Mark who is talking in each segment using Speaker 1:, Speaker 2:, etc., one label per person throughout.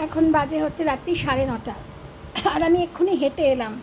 Speaker 1: এখন বাজে হচ্ছে রাত্রি সাড়ে নটা। আর আমি এক্ষুনি হেঁটে এলাম।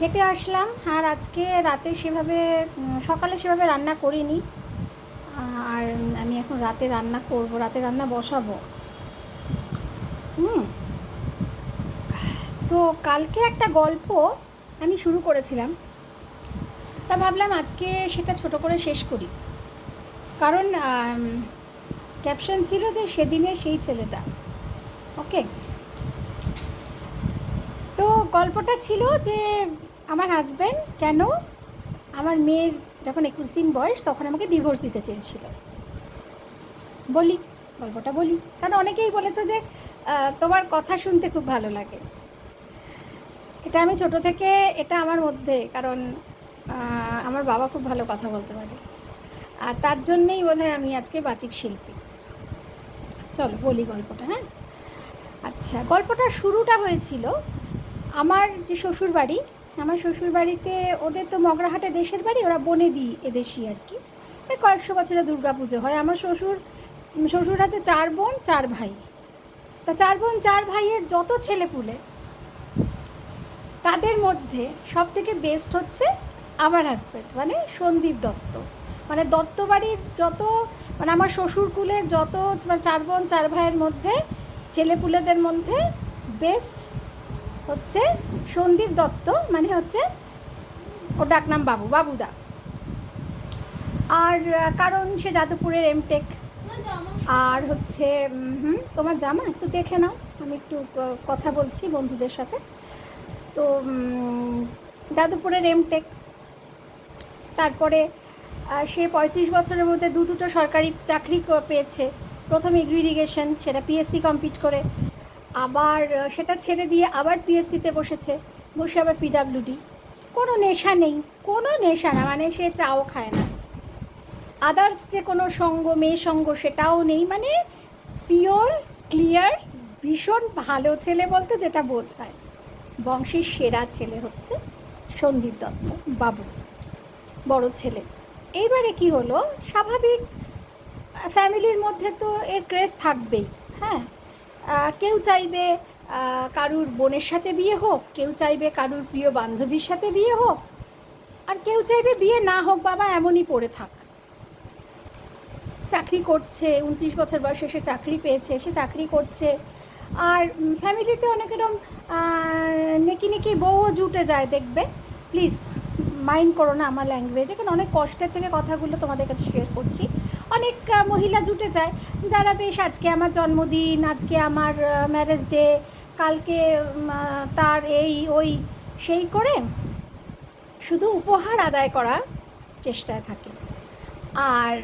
Speaker 1: হেঁটে আসলাম আর আজকে রাতে সেভাবে সকালে সেভাবে রান্না করিনি। আর আমি এখন রাতে রান্না করব, রাতে রান্না বসাবো। হুম। তো কালকে একটা গল্প আমি শুরু করেছিলাম। তা ভাবলাম আজকে সেটা ছোট করে শেষ করি। কারণ ক্যাপশন ছিল যে সেদিনে সেই ছেলেটা। ওকে। তো গল্পটা ছিল যে আমার হাজব্যান্ড কেন আমার মেয়ের যখন একুশ দিন বয়স তখন আমাকে ডিভোর্স দিতে চেয়েছিল। বলি, গল্পটা বলি। কারণ অনেকেই বলেছ যে তোমার কথা শুনতে খুব ভালো লাগে। এটা আমি ছোট থেকে, এটা আমার মধ্যে, কারণ আমার বাবা খুব ভালো কথা বলতে পারে। আর তার জন্যেই বোধ আমি আজকে বাচিক শিল্পী। চলো, বলি গল্পটা হ্যাঁ? আচ্ছা গল্পটা শুরুটা হয়েছিল আমার যে শ্বশুর বাড়ি আমার শ্বশুর বাড়িতে ওদের তো মগরাহাটে দেশের বাড়ি, ওরা বনে দিই এদেশি আর কি। কয়েকশো বছরে দুর্গা পুজো হয়। আমার শ্বশুর শ্বশুর আছে চার বোন, চার ভাই। তা চার বোন, চার ভাইয়ের যত ছেলে পুলে, তাদের মধ্যে সব থেকে বেস্ট হচ্ছে আমার হাজব্যান্ড মানে সন্দীপ দত্ত। মানে দত্ত বাড়ির যত মানে আমার শ্বশুর কুলের যত মানে চার বোন, চার ভাইয়ের মধ্যে ছেলেপুলেদের মধ্যে বেস্ট হচ্ছে সন্দীপ দত্ত মানে হচ্ছে ওর ডাকনাম বাবু, বাবুদা। আর কারণ সে যাদবপুরের এমটেক আর হচ্ছে হুম, তোমার জামা একটু দেখে নাও, আমি একটু কথা বলছি বন্ধুদের সাথে। তো যাদবপুরের এমটেক তারপরে সে পঁয়ত্রিশ বছরের মধ্যে দু দুটো সরকারি চাকরি পেয়েছে। প্রথম এগ্রি ইরিগেশন সেটা পিএসসি কমপ্লিট করে। আবার সেটা ছেড়ে দিয়ে আবার পিএসসিতে বসেছে, বসে আবার পিডাব্লিউডি কোনো নেশা নেই, কোনো নেশা না মানে সে চাও খায় না। আদার্স যে কোনো সঙ্গ, মেয়ে সঙ্গ, সেটাও নেই মানে পিওর ক্লিয়ার ভীষণ ভালো ছেলে বলতে যেটা বোঝায়। বংশের সেরা ছেলে হচ্ছে সন্দীপ দত্ত, বাবু, বড় ছেলে। এইবারে কি হলো? স্বাভাবিক ফ্যামিলির মধ্যে তো এর ক্রেজ থাকবেই হ্যাঁ? কেউ চাইবে কারুর বোনের সাথে বিয়ে হোক, কেউ চাইবে কারুর প্রিয় বান্ধবীর সাথে বিয়ে হোক, আর কেউ চাইবে বিয়ে না হোক, বাবা এমনই পড়ে থাক। চাকরি করছে, উনত্রিশ বছর বয়সে সে চাকরি পেয়েছে, সে চাকরি করছে, আর ফ্যামিলিতে অনেক এরকম নেকি নেকি বউও জুটে যায়, দেখবে? প্লিজ মাইন্ড করো না আমার ল্যাঙ্গুয়েজে কারণ অনেক কষ্টের থেকে কথাগুলো তোমাদের কাছে শেয়ার করছি। অনেক মহিলা জুটে যায়। যারা বেশ আজকে আমার জন্মদিন, আজকে আমার ম্যারেজ ডে কালকে তার এই, ওই, সেই করে শুধু উপহার আদায় করার চেষ্টায় থাকে। আর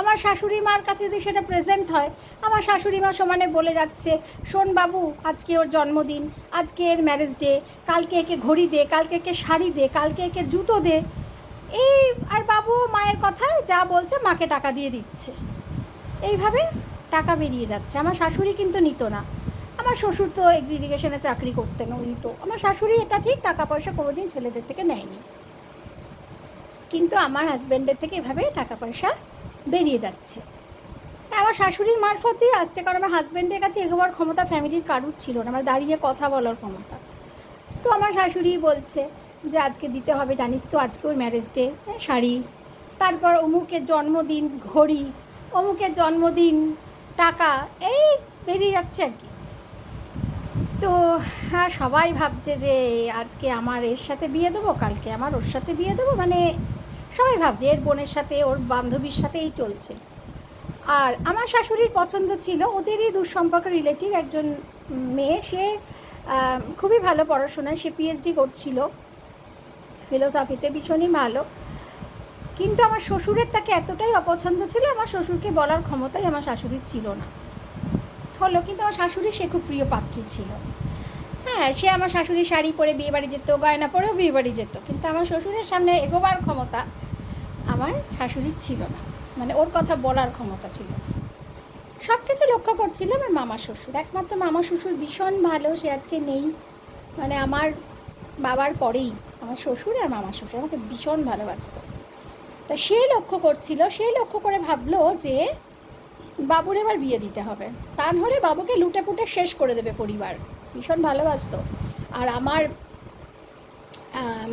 Speaker 1: আমার শাশুড়ি মার কাছে যদি সেটা প্রেজেন্ট হয়, আমার শাশুড়ি মা সমানে বলে যাচ্ছে, শোন বাবু, আজকে ওর জন্মদিন, আজকে এর ম্যারেজ ডে কালকে একে ঘড়ি দে, কালকে একে শাড়ি দে, কালকে একে জুতো দে। এই আর বাবু মায়ের কথায় যা বলছে মাকে টাকা দিয়ে দিচ্ছে। এইভাবে টাকা বেরিয়ে যাচ্ছে। আমার শাশুড়ি কিন্তু নিত না। আমার শ্বশুর তো এগ্রিগেশনে চাকরি করতেন, উনি তো। আমার শাশুড়ি এটা ঠিক টাকা পয়সা কোনোদিন ছেলেদের থেকে নেয়নি। কিন্তু আমার হাজব্যান্ডের থেকে এভাবে টাকা পয়সা বেরিয়ে যাচ্ছে। আমার শাশুড়ির মারফত দিয়ে আসছে, কারণ আমার হাজব্যান্ডের কাছে এগোবার ক্ষমতা ফ্যামিলির কারুর ছিল না। আমার দাঁড়িয়ে কথা বলার ক্ষমতা। তো আমার শাশুড়ি বলছে যে আজকে দিতে হবে, জানিস তো আজকে ওর ম্যারেজ ডে শাড়ি। তারপর অমুকের জন্মদিন, ঘড়ি, অমুকের জন্মদিন, টাকা, এই বেরিয়ে যাচ্ছে আর কি। তো হ্যাঁ সবাই ভাবছে যে আজকে আমার এর সাথে বিয়ে দেবো, কালকে আমার ওর সাথে বিয়ে দেবো মানে সবাই ভাবছে এর বোনের সাথে, ওর বান্ধবীর সাথেই চলছে। আর আমার শাশুড়ির পছন্দ ছিল, ওদেরই দুঃসম্পর্ক রিলেটিভ একজন মেয়ে, সে খুবই ভালো পড়াশোনায়, সে পিএইচডি করছিল। ফিলোসফিতে ভীষণই ভালো। কিন্তু আমার শ্বশুরের তাকে এতটাই অপছন্দ ছিল, আমার শ্বশুরকে বলার ক্ষমতাই আমার শাশুড়ির ছিল না। হলো কিন্তু আমার শাশুড়ি সে খুব প্রিয় পাত্রী ছিল। হ্যাঁ সে আমার শাশুড়ি শাড়ি পরে বিয়ে বাড়ি যেত, গয়না পরেও বিয়ে বাড়ি যেত, কিন্তু আমার শ্বশুরের সামনে এগোবার ক্ষমতা আমার শাশুড়ির ছিল না। মানে ওর কথা বলার ক্ষমতা ছিল না। সব কিছু লক্ষ্য করছিল আমার মামা শ্বশুর। একমাত্র মামা শ্বশুর ভীষণ ভালো, সে আজকে নেই। মানে আমার বাবার পরেই আমার শ্বশুর আর মামা শ্বশুর আমাকে ভীষণ ভালোবাসতো। তা সে লক্ষ্য করছিল, সে লক্ষ্য করে ভাবলো যে বাবুর এবার বিয়ে দিতে হবে। তা নাহলে বাবুকে লুটে পুটে শেষ করে দেবে পরিবার। ভীষণ ভালোবাসতো। আর আমার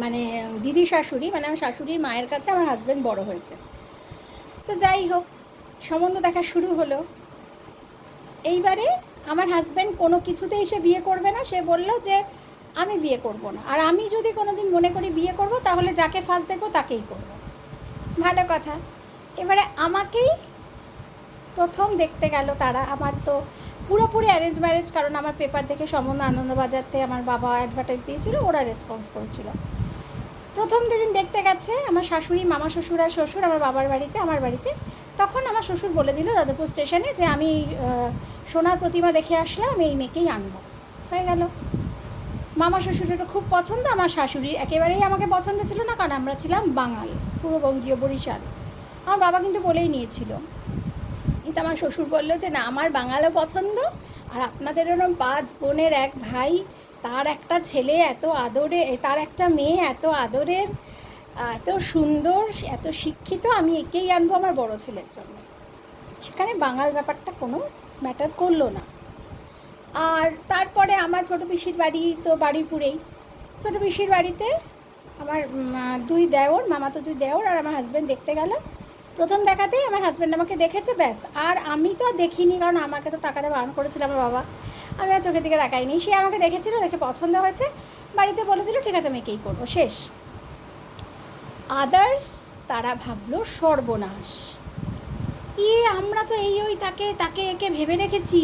Speaker 1: মানে দিদি শাশুড়ি মানে আমার শাশুড়ির মায়ের কাছে আমার হাজব্যান্ড বড় হয়েছে। তো যাই হোক, সম্বন্ধ দেখা শুরু হলো। এইবারে আমার হাজব্যান্ড কোনো কিছুতে এসে বিয়ে করবে না। সে বলল যে আমি বিয়ে করব না। আর আমি যদি কোনোদিন মনে করি বিয়ে করব, তাহলে যাকে ফার্স্ট দেখব তাকেই করব। ভালো কথা। এবারে আমাকেই প্রথম দেখতে গেল তারা। আমার তো পুরোপুরি অ্যারেঞ্জ ম্যারেজ কারণ আমার পেপার দেখে সম্বন্ধ আনন্দবাজারতে আমার বাবা অ্যাডভার্টাইজ দিয়েছিল, ওরা রেসপন্স করেছিল। প্রথম যেদিন দেখতে গেছে, আমার শাশুড়ি, মামা শ্বশুর আর শ্বশুর আমার বাবার বাড়িতে, আমার বাড়িতে, তখন আমার শ্বশুর বলে দিল যাদবপুর স্টেশনে যে আমি সোনার প্রতিমা দেখে আসলাম, আমি এই মেয়েকেই আনব। হয়ে গেল। মামা শ্বশুরেরও খুব পছন্দ, আমার শাশুড়ি। একেবারেই আমাকে পছন্দ ছিল না, কারণ আমরা ছিলাম বাঙাল, পূর্ববঙ্গীয় বরিশাল। আমার বাবা কিন্তু বলেই নিয়েছিল। কিন্তু আমার শ্বশুর বলল যে, না, আমার বাঙালও পছন্দ, আর আপনাদের এরকম পাঁচ বোনের এক ভাই, তার একটা ছেলে এত আদরে তার একটা মেয়ে এত আদরের এত সুন্দর, এত শিক্ষিত, আমি একেই আনব আমার বড় ছেলের জন্য। সেখানে বাঙাল ব্যাপারটা কোনো ম্যাটার করল না। আর তারপরে আমার ছোটো পিসির বাড়ি তো বাড়িপুরেই। ছোটো পিসির বাড়িতে আমার দুই দেওর, মামা তো দুই দেওর আর আমার হাজব্যান্ড দেখতে গেল। প্রথম দেখাতেই আমার হাজব্যান্ড আমাকে দেখেছে, ব্যাস। আর আমি তো দেখিনি, কারণ আমাকে তো টাকাতে বারণ করেছিল আমার বাবা। আমি আর চোখের দিকে তাকাইনি। সে আমাকে দেখেছিল, দেখে পছন্দ হয়েছে। বাড়িতে বলে দিল, ঠিক আছে, আমি একেই করব। শেষ। আদার্স তারা ভাবলো, সর্বনাশ। ইয়ে আমরা তো এই ওই তাকে তাকে একে ভেবে রেখেছি।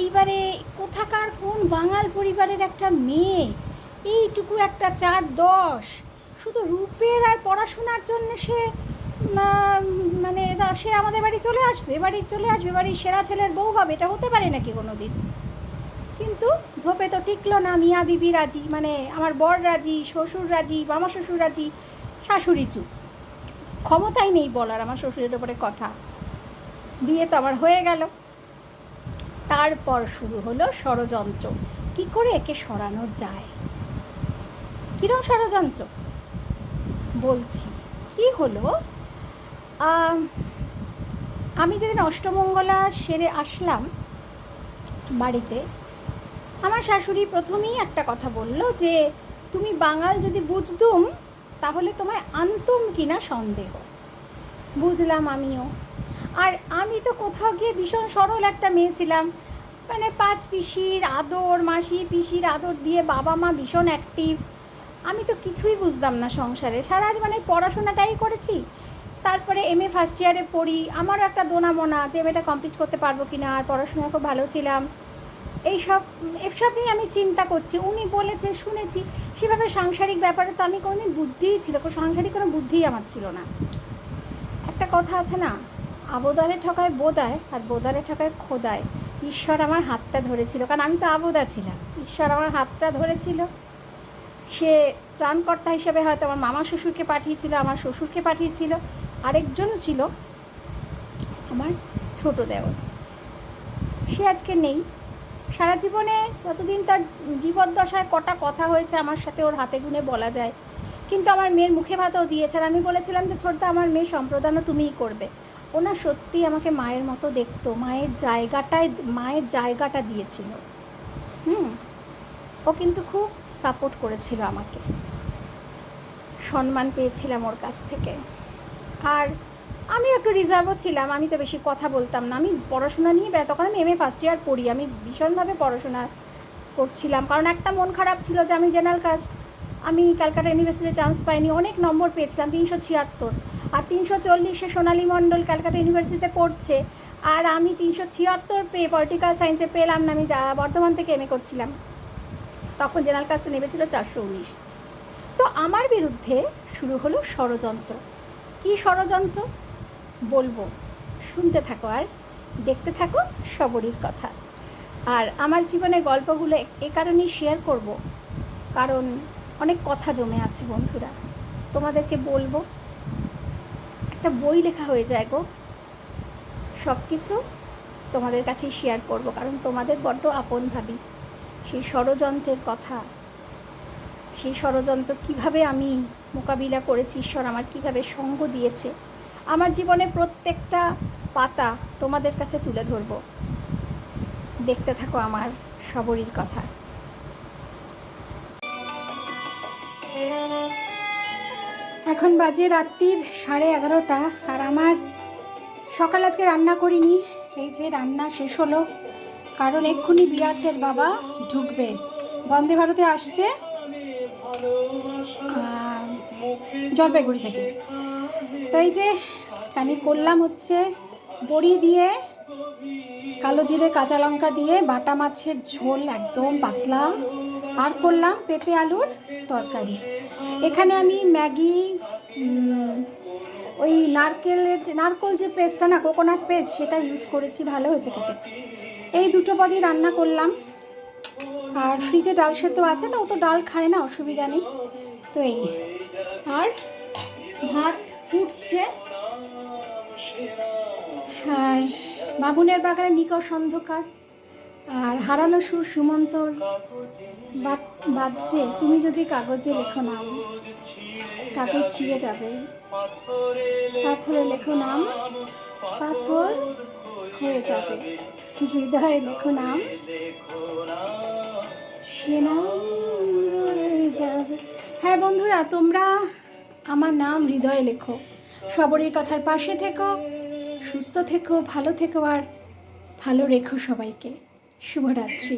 Speaker 1: এইবারে কোথাকার কোন বাঙাল পরিবারের একটা মেয়ে? এইটুকু একটা চার দশ। শুধু রূপের আর পড়াশোনার জন্য সে মানে সে আমাদের বাড়ি চলে আসবে বাড়ি চলে আসবে বাড়ির সেরা ছেলের বউ হবে, এটা হতে পারে নাকি কোনো দিন কিন্তু ধোপে তো টিকলো না, মিয়া বিবি রাজি মানে আমার বর রাজি, শ্বশুর রাজি, মামা শ্বশুর রাজি, শাশুড়ি চুপ। ক্ষমতাই নেই বলার আমার শ্বশুরের ওপরে কথা। বিয়ে তো আমার হয়ে গেল। তারপর শুরু হলো ষড়যন্ত্র। কি করে একে সরানো যায়? কিরম ষড়যন্ত্র? বলছি, কি হলো? আমি যেদিন অষ্টমঙ্গলা সেরে আসলাম বাড়িতে, আমার শাশুড়ি প্রথমেই একটা কথা বলল যে, তুমি বাঙাল যদি বুঝতুম তাহলে তোমায় আনতুম কিনা সন্দেহ। বুঝলাম আমিও। আর আমি তো কোথাও গিয়ে ভীষণ সরল একটা মেয়ে ছিলাম। মানে পাঁচ পিসির আদর, মাসি পিসির আদর দিয়ে বাবা মা ভীষণ অ্যাক্টিভ আমি তো কিছুই বুঝতাম না সংসারে। সারা মানে পড়াশোনাটাই করেছি। তারপরে এম এ ফার্স্ট ইয়ারে পড়ি। আমারও একটা দোনা মোনা যে এটা কমপ্লিট করতে পারব কি না আর পড়াশোনা খুব ভালো ছিলাম। এইসব, এসব নিয়ে আমি চিন্তা করছি। উনি বলেছে, শুনেছি, সেভাবে সাংসারিক ব্যাপারে তো আমি কোনোদিন বুদ্ধিই ছিল সাংসারিক কোনো বুদ্ধিই আমার ছিল না। একটা কথা আছে না আবোদারে ঠকায় বোদায় আর বোদারে ঠকায় খোদায়। ঈশ্বর আমার হাতটা ধরেছিল। কারণ আমি তো আবোদা ছিলাম। ঈশ্বর আমার হাতটা ধরেছিল। সে ত্রাণকর্তা হিসেবে হয়তো আমার মামা শ্বশুরকে পাঠিয়েছিল, আমার শ্বশুরকে পাঠিয়েছিল। আরেকজনও ছিল আমার ছোট দেওর। সে আজকে নেই। সারা জীবনে যতদিন তার জীবদ্দশায় কটা কথা হয়েছে আমার সাথে ওর হাতে গুনে বলা যায়। কিন্তু আমার মেয়ের মুখে ভাতও দিয়েছে। আর আমি বলেছিলাম যে, ছোটদা, আমার মেয়ে সম্প্রদানও তুমিই করবে। ওনা সত্যি আমাকে মায়ের মতো দেখতো, মায়ের জায়গাটায়, মায়ের জায়গাটা দিয়েছিল। হুম? ও কিন্তু খুব সাপোর্ট করেছিল আমাকে। সম্মান পেয়েছিলাম ওর কাছ থেকে। আর আমি একটু রিজার্ভও ছিলাম, আমি তো বেশি কথা বলতাম না। আমি পড়াশোনা নিয়ে তখন আমি এম এ ফার্স্ট ইয়ার পড়ি। আমি ভীষণভাবে পড়াশোনা করছিলাম। কারণ একটা মন খারাপ ছিল যে আমি জেনারেল কাস্ট আমি ক্যালকাটা ইউনিভার্সিটিতে চান্স পাইনি, অনেক নম্বর পেয়েছিলাম, তিনশো ছিয়াত্তর। আর তিনশো চল্লিশে সোনালী মণ্ডল ক্যালকাটা ইউনিভার্সিটিতে পড়ছে, আর আমি তিনশো ছিয়াত্তর পেয়ে পলিটিক্যাল সায়েন্সে পেলাম না, আমি যা- বর্ধমান থেকে এম এ করছিলাম। তখন জেনারেল কাস্টে নেমেছিল চারশো উনিশ। তো আমার বিরুদ্ধে শুরু হলো ষড়যন্ত্র। কী ষড়যন্ত্র? বলব, শুনতে থাকো আর দেখতে থাকো সবরই কথা। আর আমার জীবনের গল্পগুলো এ কারণেই শেয়ার করব। কারণ অনেক কথা জমে আছে বন্ধুরা। তোমাদেরকে বলব, একটা বই লেখা হয়ে যায় গো। সব কিছু তোমাদের কাছেই শেয়ার করব, কারণ তোমাদের বড্ড আপন ভাবি। সেই ষড়যন্ত্রের কথা, সেই ষড়যন্ত্র কীভাবে আমি মোকাবিলা করেছি, ঈশ্বর আমার কীভাবে সঙ্গ দিয়েছে, আমার জীবনে প্রত্যেকটা পাতা তোমাদের কাছে তুলে ধরবো। দেখতে থাকো আমার সবরীর কথা। এখন বাজে রাত্রির সাড়ে এগারোটা, আর আমার সকাল আজকে রান্না করিনি। এই যে রান্না শেষ হলো, কারণ এক্ষুনি বিয়াসের বাবা ঢুকবে। বন্দে ভারতে আসছে জলপাইগুড়ি থেকে। তো এই যে আমি করলাম হচ্ছে বড়ি দিয়ে, কালো জিরে, কাঁচা লঙ্কা দিয়ে, বাটা মাছের ঝোল একদম পাতলা। আর করলাম পেঁপে আলুর তরকারি। এখানে আমি ম্যাগি ওই নারকেলের যে, নারকোল যে পেস্টটা না, কোকোনাট পেস্ট, সেটা ইউজ করেছি, ভালো হয়েছে খেতে। এই দুটো পদই রান্না করলাম। আর ফ্রিজে ডাল সেদ্ধ আছে তো ও তো ডাল খায় না, অসুবিধা নেই। তো এই। আর ভাত ফুটছে। আর বাবুনের বাগানে নিকষ অন্ধকার। আর হারানো সুর সুমন্তর বাজছে তুমি যদি কাগজে লেখো নাম, কাগজ ছিঁড়ে যাবে। পাথরে লেখো নাম, পাথর হয়ে যাবে। হৃদয়ে লেখো নাম, সে নাম যাবে। হ্যাঁ বন্ধুরা, তোমরা আমার নাম হৃদয়ে লেখো। সবরীর কথার পাশে থেকো, সুস্থ থেকো, ভালো থেকো, আর ভালো রেখো সবাইকে। শুভরাত্রি।